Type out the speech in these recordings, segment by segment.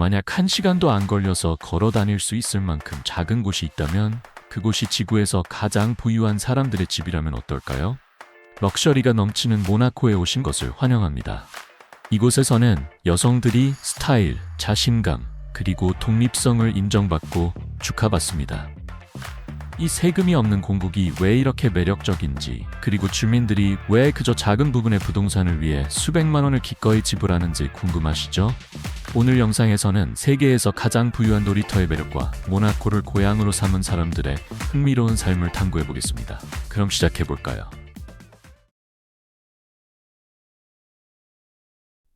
만약 한 시간도 안 걸려서 걸어 다닐 수 있을 만큼 작은 곳이 있다면 그곳이 지구에서 가장 부유한 사람들의 집이라면 어떨까요? 럭셔리가 넘치는 모나코에 오신 것을 환영합니다. 이곳에서는 여성들이 스타일, 자신감, 그리고 독립성을 인정받고 축하받습니다. 이 세금이 없는 공국이 왜 이렇게 매력적인지, 그리고 주민들이 왜 그저 작은 부분의 부동산을 위해 수백만 원을 기꺼이 지불하는지 궁금하시죠? 오늘 영상에서는 세계에서 가장 부유한 놀이터의 매력과 모나코를 고향으로 삼은 사람들의 흥미로운 삶을 탐구해 보겠습니다. 그럼 시작해 볼까요?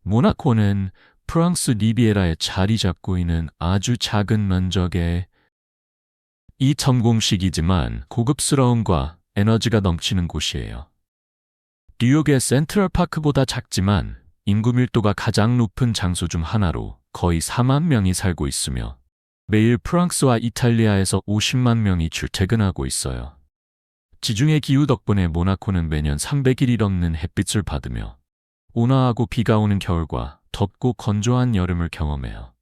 모나코는 프랑스 리비에라에 자리 잡고 있는 아주 작은 면적의 이 전공식이지만 고급스러움과 에너지가 넘치는 곳이에요. 뉴욕의 센트럴 파크보다 작지만 인구 밀도가 가장 높은 장소 중 하나로 거의 4만 명이 살고 있으며 매일 프랑스와 이탈리아에서 50만 명이 출퇴근하고 있어요. 지중해 기후 덕분에 모나코는 매년 300일이 넘는 햇빛을 받으며 온화하고 비가 오는 겨울과 덥고 건조한 여름을 경험해요.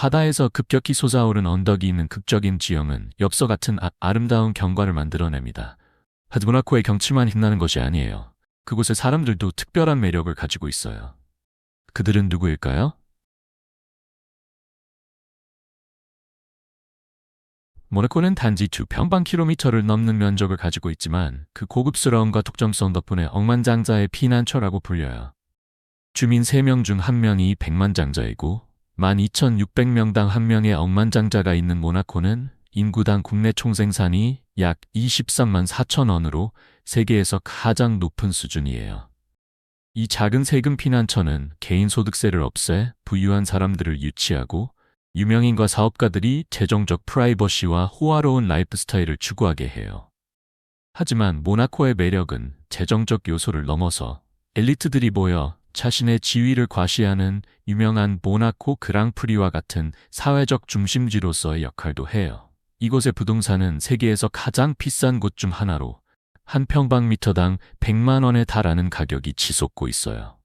바다에서 급격히 솟아오른 언덕이 있는 극적인 지형은 엽서 같은 아, 름다운 경관을 만들어냅니다. 하지만 모나코의 경치만 빛나는 것이 아니에요. 그곳의 사람들도 특별한 매력을 가지고 있어요. 그들은 누구일까요? 모나코는 단지 2평방킬로미터를 넘는 면적을 가지고 있지만 그 고급스러움과 독점성 덕분에 억만장자의 피난처라고 불려요. 주민 3명 중 1명이 백만장자이고 12,600명당 1명의 억만장자가 있는 모나코는 인구당 국내 총생산이 약 23만 4천 원으로 세계에서 가장 높은 수준이에요. 이 작은 세금 피난처는 개인 소득세를 없애 부유한 사람들을 유치하고 유명인과 사업가들이 재정적 프라이버시와 호화로운 라이프 스타일을 추구하게 해요. 하지만 모나코의 매력은 재정적 요소를 넘어서 엘리트들이 모여 자신의 지위를 과시하는 유명한 모나코 그랑프리와 같은 사회적 중심지로서의 역할도 해요. 이곳의 부동산은 세계에서 가장 비싼 곳 중 하나로 한 평방미터당 100만 원에 달하는 가격이 치솟고 있어요.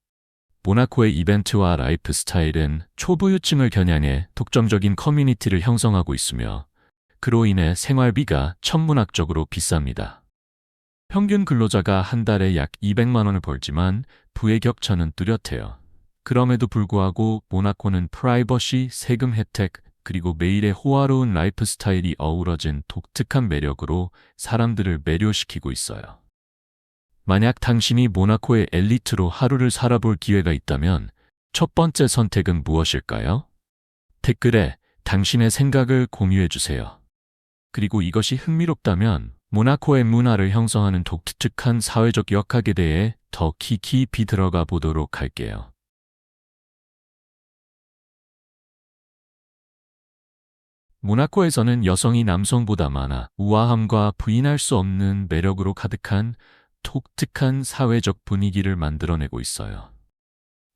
모나코의 이벤트와 라이프 스타일은 초부유층을 겨냥해 독점적인 커뮤니티를 형성하고 있으며 그로 인해 생활비가 천문학적으로 비쌉니다. 평균 근로자가 한 달에 약 200만 원을 벌지만 부의 격차는 뚜렷해요. 그럼에도 불구하고 모나코는 프라이버시, 세금 혜택, 그리고 매일의 호화로운 라이프 스타일이 어우러진 독특한 매력으로 사람들을 매료시키고 있어요. 만약 당신이 모나코의 엘리트로 하루를 살아볼 기회가 있다면 첫 번째 선택은 무엇일까요? 댓글에 당신의 생각을 공유해 주세요. 그리고 이것이 흥미롭다면 모나코의 문화를 형성하는 독특한 사회적 역학에 대해 더 깊이 들어가 보도록 할게요. 모나코에서는 여성이 남성보다 많아 우아함과 부인할 수 없는 매력으로 가득한 독특한 사회적 분위기를 만들어내고 있어요.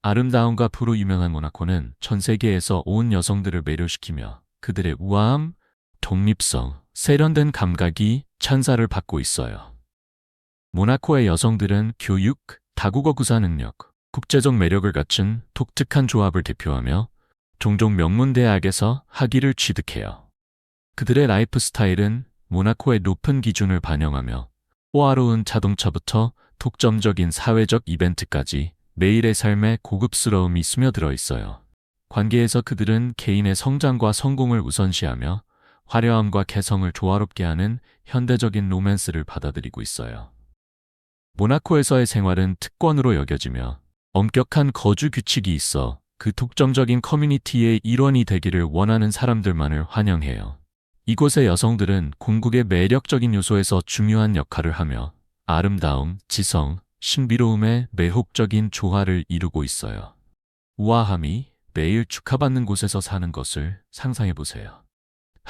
아름다움과 부로 유명한 모나코는 전 세계에서 온 여성들을 매료시키며 그들의 우아함, 독립성, 세련된 감각이 찬사를 받고 있어요. 모나코의 여성들은 교육, 다국어 구사 능력, 국제적 매력을 갖춘 독특한 조합을 대표하며 종종 명문 대학에서 학위를 취득해요. 그들의 라이프 스타일은 모나코의 높은 기준을 반영하며 호화로운 자동차부터 독점적인 사회적 이벤트까지 매일의 삶에 고급스러움이 스며들어 있어요. 관계에서 그들은 개인의 성장과 성공을 우선시하며 화려함과 개성을 조화롭게 하는 현대적인 로맨스를 받아들이고 있어요. 모나코에서의 생활은 특권으로 여겨지며 엄격한 거주 규칙이 있어 그 독점적인 커뮤니티의 일원이 되기를 원하는 사람들만을 환영해요. 이곳의 여성들은 궁극의 매력적인 요소에서 중요한 역할을 하며 아름다움, 지성, 신비로움의 매혹적인 조화를 이루고 있어요. 우아함이 매일 축하받는 곳에서 사는 것을 상상해 보세요.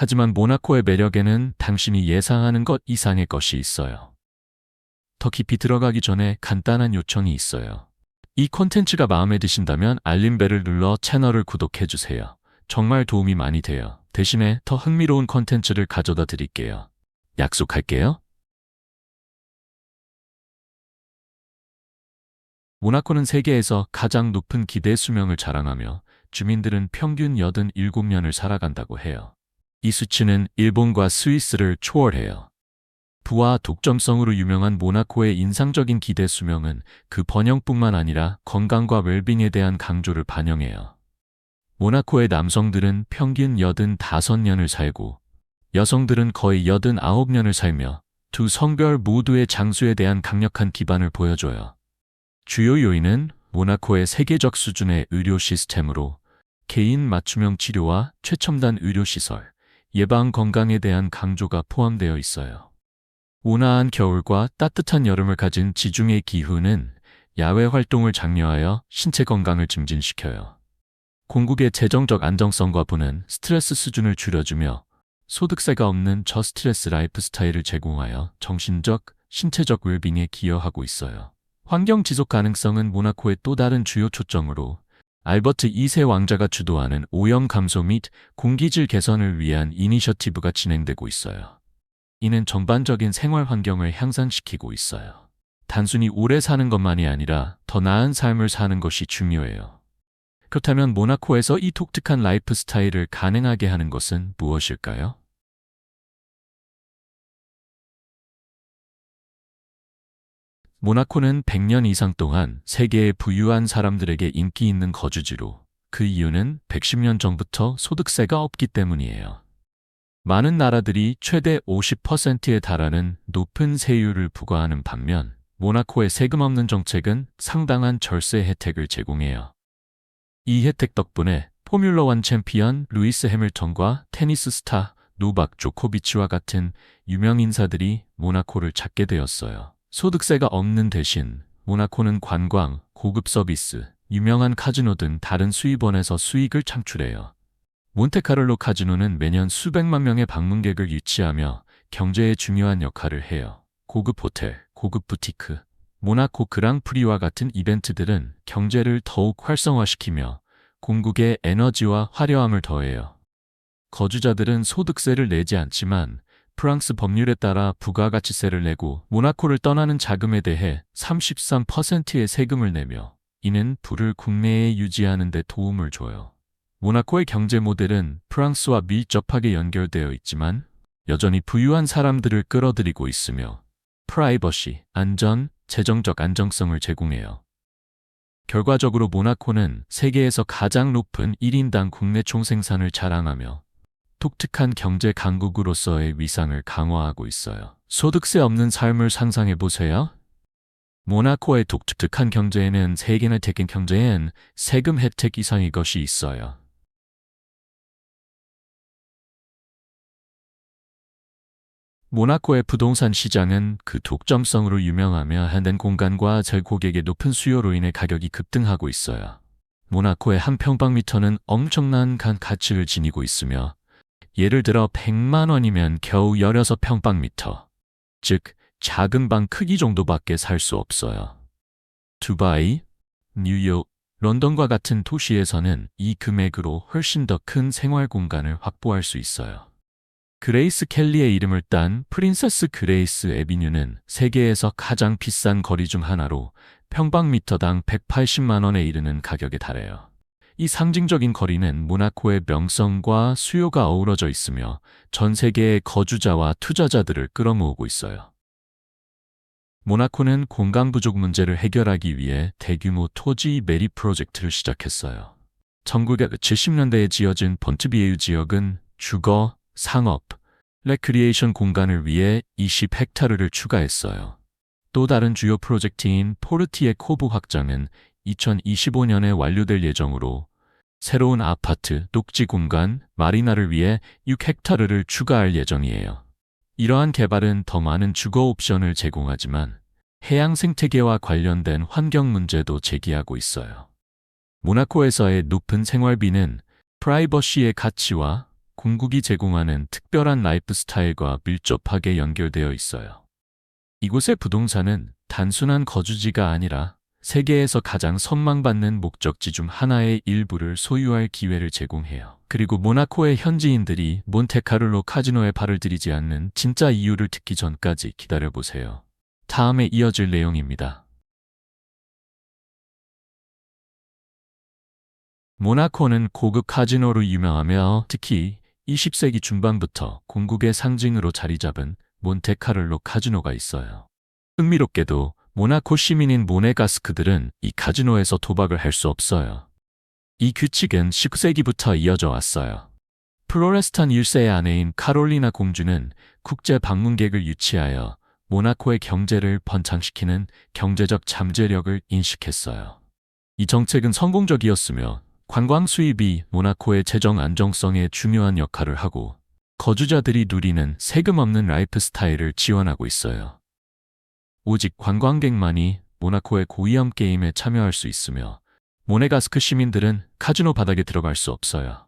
하지만 모나코의 매력에는 당신이 예상하는 것 이상의 것이 있어요. 더 깊이 들어가기 전에 간단한 요청이 있어요. 이 콘텐츠가 마음에 드신다면 알림벨을 눌러 채널을 구독해 주세요. 정말 도움이 많이 돼요. 대신에 더 흥미로운 콘텐츠를 가져다 드릴게요. 약속할게요. 모나코는 세계에서 가장 높은 기대 수명을 자랑하며 주민들은 평균 87년을 살아간다고 해요. 이 수치는 일본과 스위스를 초월해요. 부와 독점성으로 유명한 모나코의 인상적인 기대 수명은 그 번영뿐만 아니라 건강과 웰빙에 대한 강조를 반영해요. 모나코의 남성들은 평균 85년을 살고 여성들은 거의 89년을 살며 두 성별 모두의 장수에 대한 강력한 기반을 보여줘요. 주요 요인은 모나코의 세계적 수준의 의료 시스템으로 개인 맞춤형 치료와 최첨단 의료시설, 예방 건강에 대한 강조가 포함되어 있어요. 온화한 겨울과 따뜻한 여름을 가진 지중해 기후는 야외 활동을 장려하여 신체 건강을 증진시켜요. 공국의 재정적 안정성과 부는 스트레스 수준을 줄여주며 소득세가 없는 저스트레스 라이프 스타일을 제공하여 정신적, 신체적 웰빙에 기여하고 있어요. 환경 지속 가능성은 모나코의 또 다른 주요 초점으로 알버트 2세 왕자가 주도하는 오염 감소 및 공기질 개선을 위한 이니셔티브가 진행되고 있어요. 이는 전반적인 생활 환경을 향상시키고 있어요. 단순히 오래 사는 것만이 아니라 더 나은 삶을 사는 것이 중요해요. 그렇다면 모나코에서 이 독특한 라이프 스타일을 가능하게 하는 것은 무엇일까요? 모나코는 100년 이상 동안 세계의 부유한 사람들에게 인기 있는 거주지로 그 이유는 110년 전부터 소득세가 없기 때문이에요. 많은 나라들이 최대 50%에 달하는 높은 세율을 부과하는 반면 모나코의 세금 없는 정책은 상당한 절세 혜택을 제공해요. 이 혜택 덕분에 포뮬러 1 챔피언 루이스 해밀턴과 테니스 스타 노박 조코비치와 같은 유명 인사들이 모나코를 찾게 되었어요. 소득세가 없는 대신 모나코는 관광, 고급 서비스, 유명한 카지노 등 다른 수입원에서 수익을 창출해요. 몬테카를로 카지노는 매년 수백만 명의 방문객을 유치하며 경제에 중요한 역할을 해요. 고급 호텔, 고급 부티크, 모나코 그랑프리와 같은 이벤트들은 경제를 더욱 활성화시키며 공국의 에너지와 화려함을 더해요. 거주자들은 소득세를 내지 않지만 프랑스 법률에 따라 부가가치세를 내고 모나코를 떠나는 자금에 대해 33%의 세금을 내며 이는 부를 국내에 유지하는 데 도움을 줘요. 모나코의 경제 모델은 프랑스와 밀접하게 연결되어 있지만 여전히 부유한 사람들을 끌어들이고 있으며 프라이버시, 안전, 재정적 안정성을 제공해요. 결과적으로 모나코는 세계에서 가장 높은 1인당 국내 총생산을 자랑하며 독특한 경제 강국으로서의 위상을 강화하고 있어요. 소득세 없는 삶을 상상해 보세요. 모나코의 독특한 경제에는 세계나 혜택인 경제엔 세금 혜택 이상의 것이 있어요. 모나코의 부동산 시장은 그 독점성으로 유명하며 한된 공간과 절고객의 높은 수요로 인해 가격이 급등하고 있어요. 모나코의 한 평방미터는 엄청난 간 가치를 지니고 있으며 예를 들어 100만 원이면 겨우 16평방미터, 즉 작은 방 크기 정도밖에 살 수 없어요. 두바이, 뉴욕, 런던과 같은 도시에서는 이 금액으로 훨씬 더 큰 생활 공간을 확보할 수 있어요. 그레이스 켈리의 이름을 딴 프린세스 그레이스 에비뉴는 세계에서 가장 비싼 거리 중 하나로 평방미터당 180만 원에 이르는 가격에 달해요. 이 상징적인 거리는 모나코의 명성과 수요가 어우러져 있으며 전 세계의 거주자와 투자자들을 끌어모으고 있어요. 모나코는 공간 부족 문제를 해결하기 위해 대규모 토지 매립 프로젝트를 시작했어요. 1970년대에 지어진 본트비에유 지역은 주거, 상업, 레크리에이션 공간을 위해 20헥타르를 추가했어요. 또 다른 주요 프로젝트인 포르티의 코브 확장은 2025년에 완료될 예정으로 새로운 아파트, 녹지 공간, 마리나를 위해 6헥타르를 추가할 예정이에요. 이러한 개발은 더 많은 주거 옵션을 제공하지만 해양 생태계와 관련된 환경 문제도 제기하고 있어요. 모나코에서의 높은 생활비는 프라이버시의 가치와 공국이 제공하는 특별한 라이프 스타일과 밀접하게 연결되어 있어요. 이곳의 부동산은 단순한 거주지가 아니라 세계에서 가장 선망받는 목적지 중 하나의 일부를 소유할 기회를 제공해요. 그리고 모나코의 현지인들이 몬테카를로 카지노에 발을 들이지 않는 진짜 이유를 듣기 전까지 기다려보세요. 다음에 이어질 내용입니다. 모나코는 고급 카지노로 유명하며 특히 20세기 중반부터 공국의 상징으로 자리 잡은 몬테카를로 카지노가 있어요. 흥미롭게도 모나코 시민인 모네가스크들은 이 카지노에서 도박을 할 수 없어요. 이 규칙은 19세기부터 이어져 왔어요. 플로레스탄 1세의 아내인 카롤리나 공주는 국제 방문객을 유치하여 모나코의 경제를 번창시키는 경제적 잠재력을 인식했어요. 이 정책은 성공적이었으며 관광 수입이 모나코의 재정 안정성에 중요한 역할을 하고 거주자들이 누리는 세금 없는 라이프 스타일을 지원하고 있어요. 오직 관광객만이 모나코의 고위험 게임에 참여할 수 있으며 모네가스크 시민들은 카지노 바닥에 들어갈 수 없어요.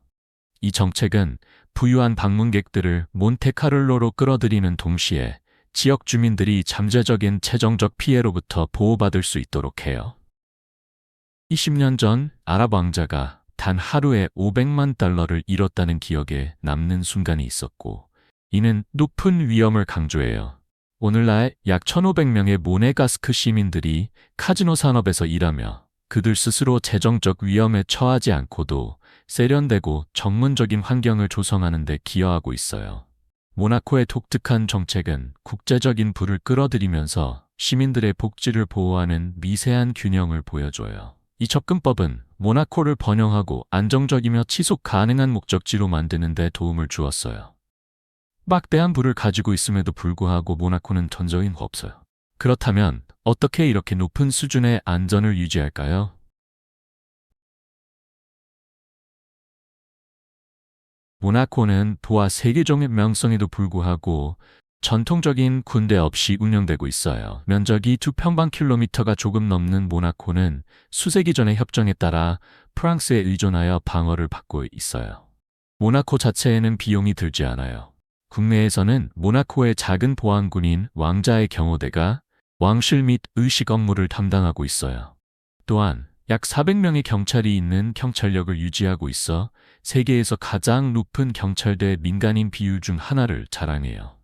이 정책은 부유한 방문객들을 몬테카를로로 끌어들이는 동시에 지역 주민들이 잠재적인 재정적 피해로부터 보호받을 수 있도록 해요. 20년 전 아랍 왕자가 단 하루에 500만 달러를 잃었다는 기억에 남는 순간이 있었고, 이는 높은 위험을 강조해요. 오늘날 약 1,500명의 모네가스크 시민들이 카지노 산업에서 일하며 그들 스스로 재정적 위험에 처하지 않고도 세련되고 전문적인 환경을 조성하는 데 기여하고 있어요. 모나코의 독특한 정책은 국제적인 부를 끌어들이면서 시민들의 복지를 보호하는 미세한 균형을 보여줘요. 이 접근법은 모나코를 번영하고 안정적이며 지속 가능한 목적지로 만드는 데 도움을 주었어요. 막대한 부를 가지고 있음에도 불구하고 모나코는 전적인 없어요. 그렇다면 어떻게 이렇게 높은 수준의 안전을 유지할까요? 모나코는 도하 세계종의 명성에도 불구하고 전통적인 군대 없이 운영되고 있어요. 면적이 2평방킬로미터가 조금 넘는 모나코는 수세기 전의 협정에 따라 프랑스에 의존하여 방어를 받고 있어요. 모나코 자체에는 비용이 들지 않아요. 국내에서는 모나코의 작은 보안군인 왕자의 경호대가 왕실 및 의식 업무를 담당하고 있어요. 또한 약 400명의 경찰이 있는 경찰력을 유지하고 있어 세계에서 가장 높은 경찰대 민간인 비율 중 하나를 자랑해요.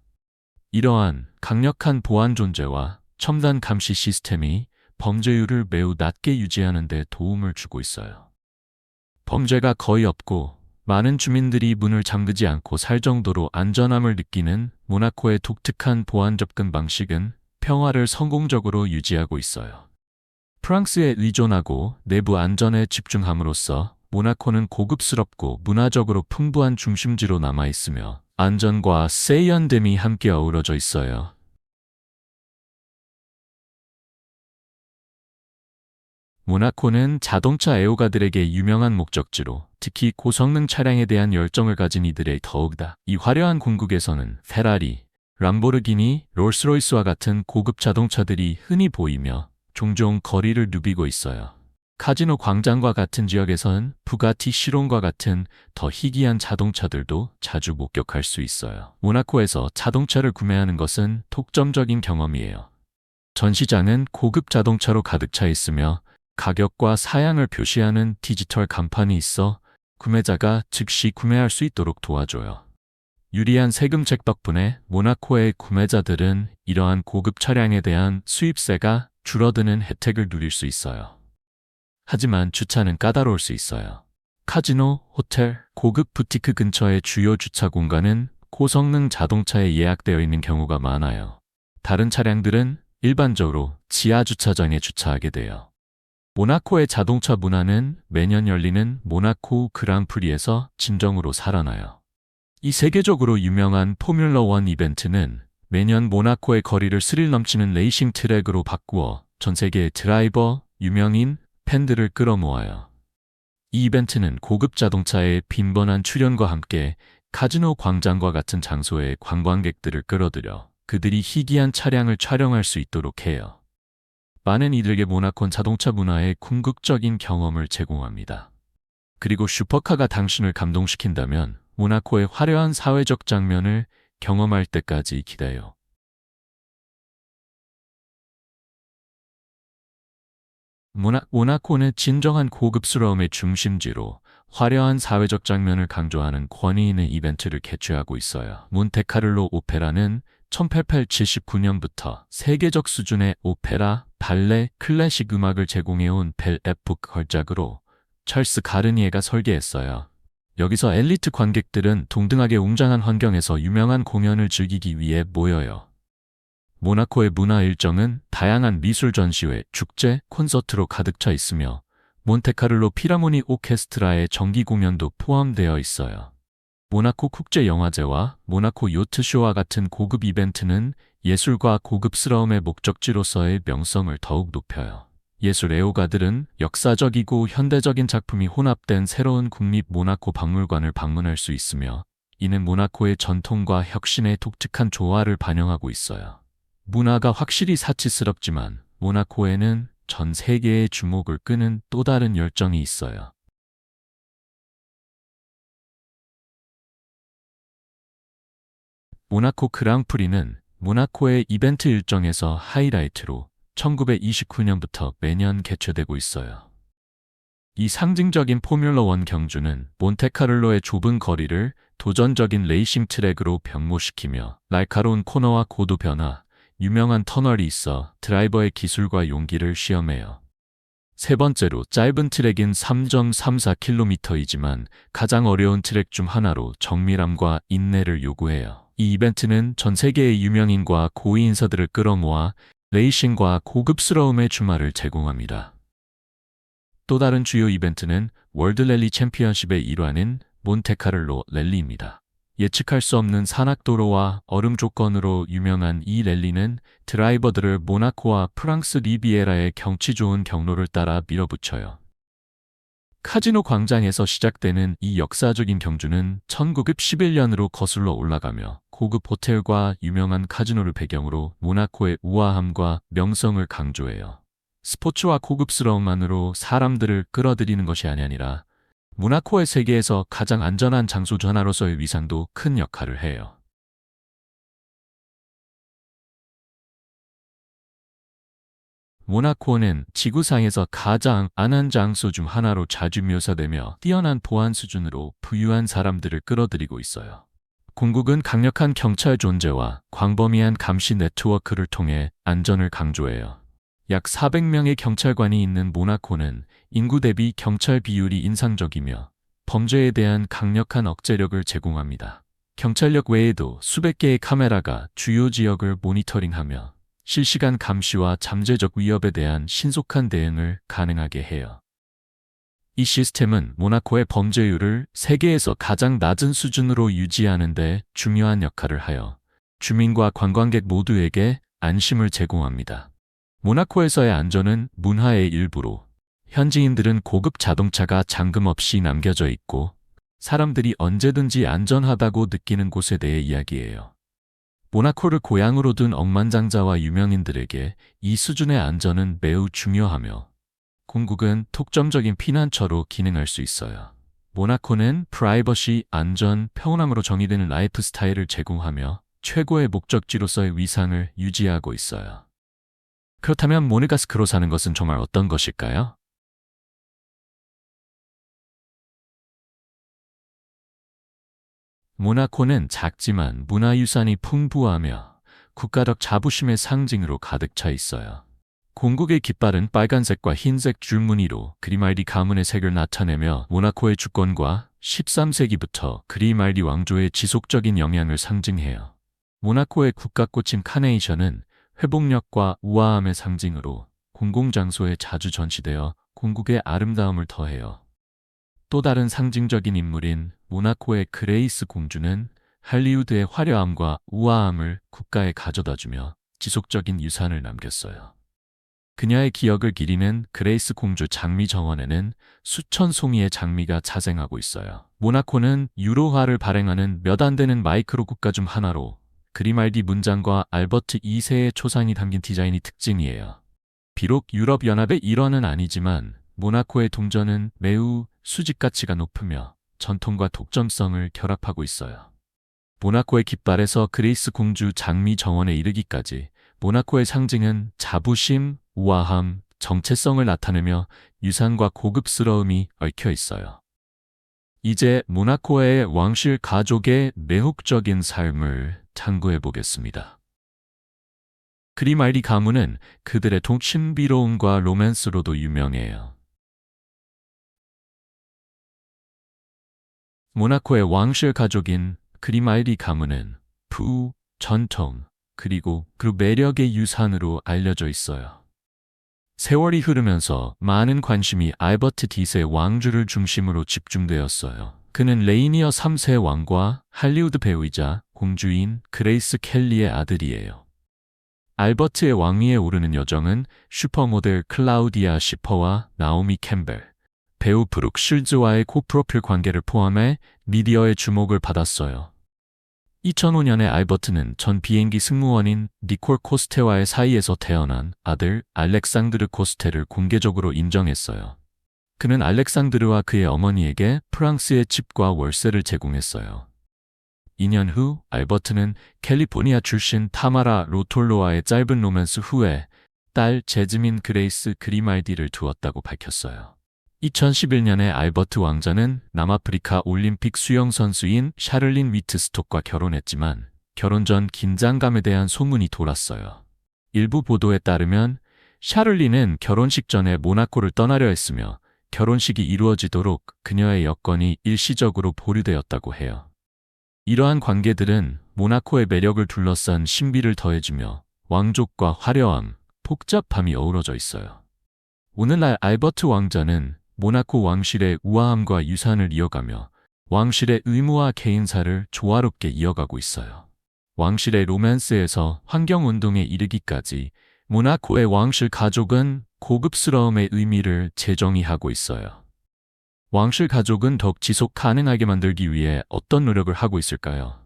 이러한 강력한 보안 존재와 첨단 감시 시스템이 범죄율을 매우 낮게 유지하는 데 도움을 주고 있어요. 범죄가 거의 없고 많은 주민들이 문을 잠그지 않고 살 정도로 안전함을 느끼는 모나코의 독특한 보안 접근 방식은 평화를 성공적으로 유지하고 있어요. 프랑스에 의존하고 내부 안전에 집중함으로써 모나코는 고급스럽고 문화적으로 풍부한 중심지로 남아 있으며 안전과 세련됨이 함께 어우러져 있어요. 모나코는 자동차 애호가들에게 유명한 목적지로 특히 고성능 차량에 대한 열정을 가진 이들의 더욱다 이 화려한 궁극에서는 페라리, 람보르기니, 롤스로이스와 같은 고급 자동차들이 흔히 보이며 종종 거리를 누비고 있어요. 카지노 광장과 같은 지역에선 부가티 시론과 같은 더 희귀한 자동차들도 자주 목격할 수 있어요. 모나코에서 자동차를 구매하는 것은 독점적인 경험이에요. 전시장은 고급 자동차로 가득 차 있으며 가격과 사양을 표시하는 디지털 간판이 있어 구매자가 즉시 구매할 수 있도록 도와줘요. 유리한 세금책 덕분에 모나코의 구매자들은 이러한 고급 차량에 대한 수입세가 줄어드는 혜택을 누릴 수 있어요. 하지만 주차는 까다로울 수 있어요. 카지노, 호텔, 고급 부티크 근처의 주요 주차 공간은 고성능 자동차에 예약되어 있는 경우가 많아요. 다른 차량들은 일반적으로 지하 주차장에 주차하게 돼요. 모나코의 자동차 문화는 매년 열리는 모나코 그랑프리에서 진정으로 살아나요. 이 세계적으로 유명한 포뮬러 원 이벤트는 매년 모나코의 거리를 스릴 넘치는 레이싱 트랙으로 바꾸어 전 세계의 드라이버, 유명인, 팬들을 끌어모아요. 이 이벤트는 고급 자동차의 빈번한 출현과 함께 카지노 광장과 같은 장소에 관광객들을 끌어들여 그들이 희귀한 차량을 촬영할 수 있도록 해요. 많은 이들에게 모나콘 자동차 문화의 궁극적인 경험을 제공합니다. 그리고 슈퍼카가 당신을 감동시킨다면 모나코의 화려한 사회적 장면을 경험할 때까지 기다려. 모나, 모나코는 진정한 고급스러움의 중심지로 화려한 사회적 장면을 강조하는 권위 있는 이벤트를 개최하고 있어요. 몬테카를로 오페라는 1879년부터 세계적 수준의 오페라, 발레, 클래식 음악을 제공해온 벨 에프 걸작으로 찰스 가르니에가 설계했어요. 여기서 엘리트 관객들은 동등하게 웅장한 환경에서 유명한 공연을 즐기기 위해 모여요. 모나코의 문화 일정은 다양한 미술 전시회, 축제, 콘서트로 가득 차 있으며 몬테카를로 피라모니 오케스트라의 정기 공연도 포함되어 있어요. 모나코 국제영화제와 모나코 요트쇼와 같은 고급 이벤트는 예술과 고급스러움의 목적지로서의 명성을 더욱 높여요. 예술 애호가들은 역사적이고 현대적인 작품이 혼합된 새로운 국립 모나코 박물관을 방문할 수 있으며 이는 모나코의 전통과 혁신의 독특한 조화를 반영하고 있어요. 문화가 확실히 사치스럽지만 모나코에는 전 세계의 주목을 끄는 또 다른 열정이 있어요. 모나코 그랑프리는 모나코의 이벤트 일정에서 하이라이트로 1929년부터 매년 개최되고 있어요. 이 상징적인 포뮬러1 경주는 몬테카를로의 좁은 거리를 도전적인 레이싱 트랙으로 병모시키며 날카로운 코너와 고도 변화, 유명한 터널이 있어 드라이버의 기술과 용기를 시험해요. 세 번째로 짧은 트랙인 3.34km이지만 가장 어려운 트랙 중 하나로 정밀함과 인내를 요구해요. 이 이벤트는 전 세계의 유명인과 고위 인사들을 끌어모아 레이싱과 고급스러움의 주말을 제공합니다. 또 다른 주요 이벤트는 월드 랠리 챔피언십의 일환인 몬테카를로 랠리입니다. 예측할 수 없는 산악도로와 얼음 조건으로 유명한 이 랠리는 드라이버들을 모나코와 프랑스 리비에라의 경치 좋은 경로를 따라 밀어붙여요. 카지노 광장에서 시작되는 이 역사적인 경주는 1911년으로 거슬러 올라가며 고급 호텔과 유명한 카지노를 배경으로 모나코의 우아함과 명성을 강조해요. 스포츠와 고급스러움만으로 사람들을 끌어들이는 것이 아니라 모나코의 세계에서 가장 안전한 장소 중 하나로서의 위상도 큰 역할을 해요. 모나코는 지구상에서 가장 안한 장소 중 하나로 자주 묘사되며 뛰어난 보안 수준으로 부유한 사람들을 끌어들이고 있어요. 공국은 강력한 경찰 존재와 광범위한 감시 네트워크를 통해 안전을 강조해요. 약 400명의 경찰관이 있는 모나코는 인구 대비 경찰 비율이 인상적이며 범죄에 대한 강력한 억제력을 제공합니다. 경찰력 외에도 수백 개의 카메라가 주요 지역을 모니터링하며 실시간 감시와 잠재적 위협에 대한 신속한 대응을 가능하게 해요. 이 시스템은 모나코의 범죄율을 세계에서 가장 낮은 수준으로 유지하는 데 중요한 역할을 하여 주민과 관광객 모두에게 안심을 제공합니다. 모나코에서의 안전은 문화의 일부로 현지인들은 고급 자동차가 잠금 없이 남겨져 있고 사람들이 언제든지 안전하다고 느끼는 곳에 대해 이야기해요. 모나코를 고향으로 둔 억만장자와 유명인들에게 이 수준의 안전은 매우 중요하며 공국은 독점적인 피난처로 기능할 수 있어요. 모나코는 프라이버시, 안전, 평온함으로 정의되는 라이프 스타일을 제공하며 최고의 목적지로서의 위상을 유지하고 있어요. 그렇다면 모네가스크로 사는 것은 정말 어떤 것일까요? 모나코는 작지만 문화유산이 풍부하며 국가적 자부심의 상징으로 가득 차 있어요. 공국의 깃발은 빨간색과 흰색 줄무늬로 그리말디 가문의 색을 나타내며 모나코의 주권과 13세기부터 그리말디 왕조의 지속적인 영향을 상징해요. 모나코의 국가꽃인 카네이션은 회복력과 우아함의 상징으로 공공장소에 자주 전시되어 공국의 아름다움을 더해요. 또 다른 상징적인 인물인 모나코의 그레이스 공주는 할리우드의 화려함과 우아함을 국가에 가져다주며 지속적인 유산을 남겼어요. 그녀의 기억을 기리는 그레이스 공주 장미 정원에는 수천 송이의 장미가 자생하고 있어요. 모나코는 유로화를 발행하는 몇 안 되는 마이크로 국가 중 하나로 그리말디 문장과 알버트 2세의 초상이 담긴 디자인이 특징이에요. 비록 유럽연합의 일원은 아니지만 모나코의 동전은 매우 수직 가치가 높으며 전통과 독점성을 결합하고 있어요. 모나코의 깃발에서 그레이스 공주 장미 정원에 이르기까지 모나코의 상징은 자부심, 우아함, 정체성을 나타내며 유산과 고급스러움이 얽혀 있어요. 이제 모나코의 왕실 가족의 매혹적인 삶을 탐구해 보겠습니다. 그리말디 가문은 그들의 동신비로움과 로맨스로도 유명해요. 모나코의 왕실 가족인 그리말디 가문은 부, 전통, 그리고 그 매력의 유산으로 알려져 있어요. 세월이 흐르면서 많은 관심이 알버트 디세 왕주를 중심으로 집중되었어요. 그는 레이니어 3세 왕과 할리우드 배우이자 공주인 그레이스 켈리의 아들이에요. 알버트의 왕위에 오르는 여정은 슈퍼모델 클라우디아 시퍼와 나오미 캠벨, 배우 브룩 쉴즈와의 고프로필 관계를 포함해 미디어의 주목을 받았어요. 2005년에 알버트는 전 비행기 승무원인 니콜 코스테와의 사이에서 태어난 아들 알렉상드르 코스테를 공개적으로 인정했어요. 그는 알렉상드르와 그의 어머니에게 프랑스의 집과 월세를 제공했어요. 2년 후 알버트는 캘리포니아 출신 타마라 로톨로와의 짧은 로맨스 후에 딸 제즈민 그레이스 그리말디를 두었다고 밝혔어요. 2011년에 알버트 왕자는 남아프리카 올림픽 수영 선수인 샤를린 위트스톡과 결혼했지만 결혼 전 긴장감에 대한 소문이 돌았어요. 일부 보도에 따르면 샤를린은 결혼식 전에 모나코를 떠나려 했으며 결혼식이 이루어지도록 그녀의 여건이 일시적으로 보류되었다고 해요. 이러한 관계들은 모나코의 매력을 둘러싼 신비를 더해주며 왕족과 화려함, 복잡함이 어우러져 있어요. 오늘날 알버트 왕자는 모나코 왕실의 우아함과 유산을 이어가며 왕실의 의무와 개인사를 조화롭게 이어가고 있어요. 왕실의 로맨스에서 환경운동에 이르기까지 모나코의 왕실 가족은 고급스러움의 의미를 재정의하고 있어요. 왕실 가족은 더욱 지속 가능하게 만들기 위해 어떤 노력을 하고 있을까요?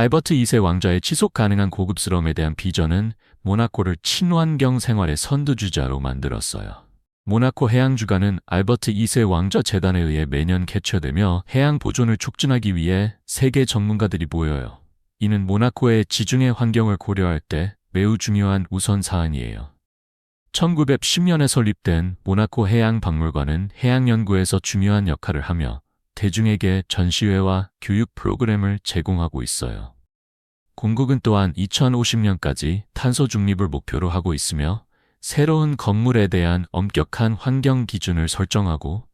알버트 2세 왕자의 지속 가능한 고급스러움에 대한 비전은 모나코를 친환경 생활의 선두주자로 만들었어요. 모나코 해양주간은 알버트 2세 왕자 재단에 의해 매년 개최되며 해양 보존을 촉진하기 위해 세계 전문가들이 모여요. 이는 모나코의 지중해 환경을 고려할 때 매우 중요한 우선 사안이에요. 1910년에 설립된 모나코 해양박물관은 해양연구에서 중요한 역할을 하며 대중에게 전시회와 교육 프로그램을 제공하고 있어요. 공국은 또한 2050년까지 탄소 중립을 목표로 하고 있으며 새로운 건물에 대한 엄격한 환경 기준을 설정하고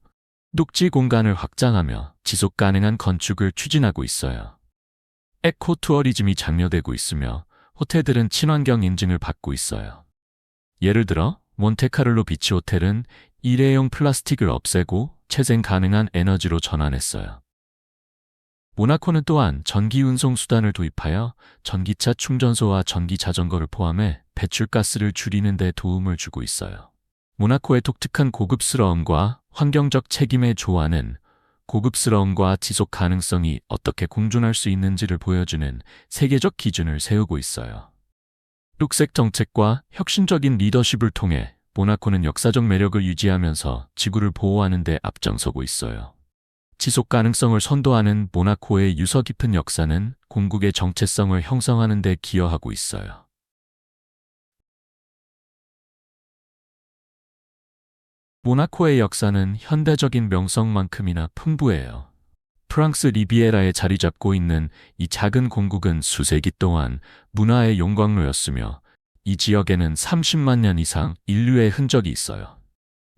녹지 공간을 확장하며 지속 가능한 건축을 추진하고 있어요. 에코 투어리즘이 장려되고 있으며 호텔들은 친환경 인증을 받고 있어요. 예를 들어 몬테카를로 비치 호텔은 일회용 플라스틱을 없애고 채생 가능한 에너지로 전환했어요. 모나코는 또한 전기 운송 수단을 도입하여 전기차 충전소와 전기 자전거를 포함해 배출가스를 줄이는 데 도움을 주고 있어요. 모나코의 독특한 고급스러움과 환경적 책임의 조화는 고급스러움과 지속 가능성이 어떻게 공존할 수 있는지를 보여주는 세계적 기준을 세우고 있어요. 룩색 정책과 혁신적인 리더십을 통해 모나코는 역사적 매력을 유지하면서 지구를 보호하는 데 앞장서고 있어요. 지속 가능성을 선도하는 모나코의 유서 깊은 역사는 공국의 정체성을 형성하는 데 기여하고 있어요. 모나코의 역사는 현대적인 명성만큼이나 풍부해요. 프랑스 리비에라에 자리 잡고 있는 이 작은 공국은 수세기 동안 문화의 용광로였으며 이 지역에는 30만 년 이상 인류의 흔적이 있어요.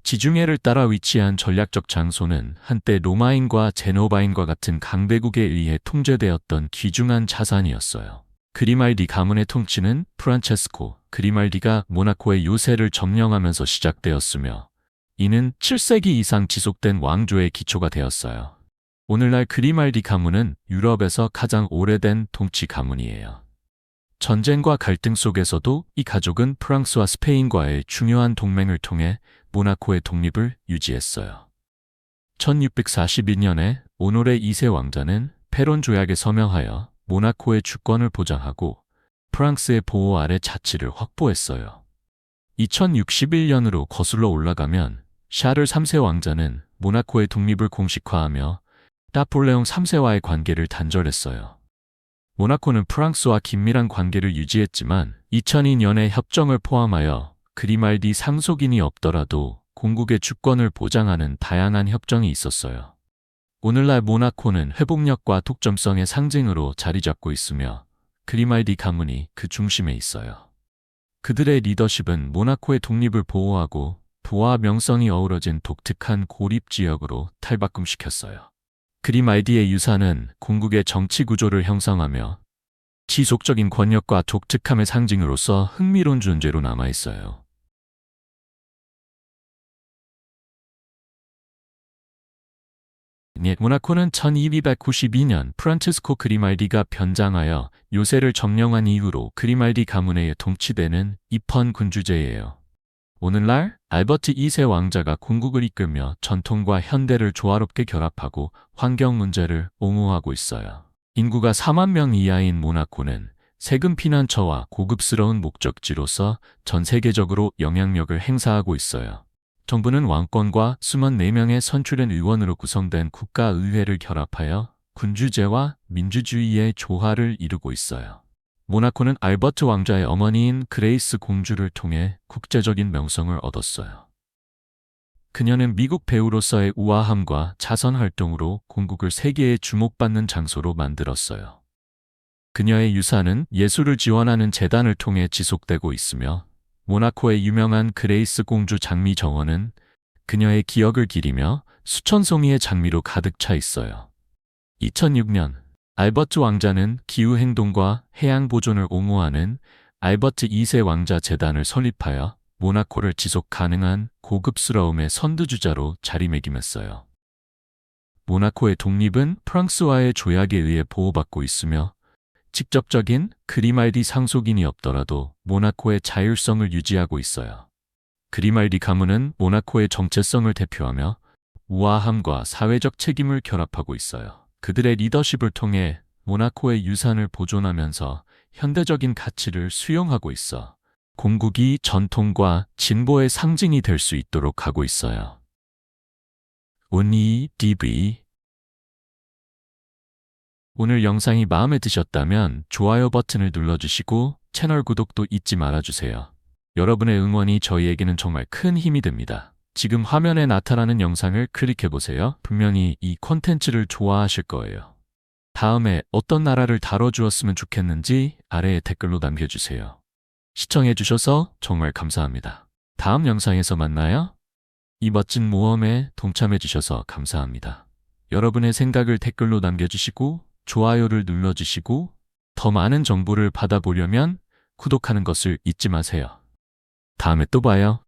지중해를 따라 위치한 전략적 장소는 한때 로마인과 제노바인과 같은 강대국에 의해 통제되었던 귀중한 자산이었어요. 그리말디 가문의 통치는 프란체스코 그리말디가 모나코의 요새를 점령하면서 시작되었으며 이는 7세기 이상 지속된 왕조의 기초가 되었어요. 오늘날 그리말디 가문은 유럽에서 가장 오래된 통치 가문이에요. 전쟁과 갈등 속에서도 이 가족은 프랑스와 스페인과의 중요한 동맹을 통해 모나코의 독립을 유지했어요. 1642년에 오노레 2세 왕자는 페론 조약에 서명하여 모나코의 주권을 보장하고 프랑스의 보호 아래 자치를 확보했어요. 2061년으로 거슬러 올라가면 샤를 3세 왕자는 모나코의 독립을 공식화하며 나폴레옹 3세와의 관계를 단절했어요. 모나코는 프랑스와 긴밀한 관계를 유지했지만 2002년에 협정을 포함하여 그리말디 상속인이 없더라도 공국의 주권을 보장하는 다양한 협정이 있었어요. 오늘날 모나코는 회복력과 독점성의 상징으로 자리 잡고 있으며 그리말디 가문이 그 중심에 있어요. 그들의 리더십은 모나코의 독립을 보호하고 도와 명성이 어우러진 독특한 고립 지역으로 탈바꿈시켰어요. 그리말디의 유산은 궁극의 정치 구조를 형성하며 지속적인 권력과 독특함의 상징으로서 흥미로운 존재로 남아 있어요. 예, 모나코는 1292년 프란치스코 그리말디가 변장하여 요새를 점령한 이후로 그리말디 가문에 통치되는 입헌 군주제예요. 오늘날 알버트 2세 왕자가 궁극을 이끌며 전통과 현대를 조화롭게 결합하고 환경 문제를 옹호하고 있어요. 인구가 4만 명 이하인 모나코는 세금 피난처와 고급스러운 목적지로서 전 세계적으로 영향력을 행사하고 있어요. 정부는 왕권과 수만 4명의 선출된 의원으로 구성된 국가의회를 결합하여 군주제와 민주주의의 조화를 이루고 있어요. 모나코는 알버트 왕자의 어머니인 그레이스 공주를 통해 국제적인 명성을 얻었어요. 그녀는 미국 배우로서의 우아함과 자선 활동으로 궁극을 세계에 주목받는 장소로 만들었어요. 그녀의 유산은 예술을 지원하는 재단을 통해 지속되고 있으며 모나코의 유명한 그레이스 공주 장미 정원은 그녀의 기억을 기리며 수천 송이의 장미로 가득 차 있어요. 2006년 알버트 왕자는 기후 행동과 해양 보존을 옹호하는 알버트 2세 왕자 재단을 설립하여 모나코를 지속 가능한 고급스러움의 선두주자로 자리매김했어요. 모나코의 독립은 프랑스와의 조약에 의해 보호받고 있으며 직접적인 그리말디 상속인이 없더라도 모나코의 자율성을 유지하고 있어요. 그리말디 가문은 모나코의 정체성을 대표하며 우아함과 사회적 책임을 결합하고 있어요. 그들의 리더십을 통해 모나코의 유산을 보존하면서 현대적인 가치를 수용하고 있어 공국이 전통과 진보의 상징이 될 수 있도록 하고 있어요. 온니 DV 오늘 영상이 마음에 드셨다면 좋아요 버튼을 눌러주시고 채널 구독도 잊지 말아주세요. 여러분의 응원이 저희에게는 정말 큰 힘이 됩니다. 지금 화면에 나타나는 영상을 클릭해보세요. 분명히 이 콘텐츠를 좋아하실 거예요. 다음에 어떤 나라를 다뤄주었으면 좋겠는지 아래에 댓글로 남겨주세요. 시청해주셔서 정말 감사합니다. 다음 영상에서 만나요. 이 멋진 모험에 동참해주셔서 감사합니다. 여러분의 생각을 댓글로 남겨주시고 좋아요를 눌러주시고 더 많은 정보를 받아보려면 구독하는 것을 잊지 마세요. 다음에 또 봐요.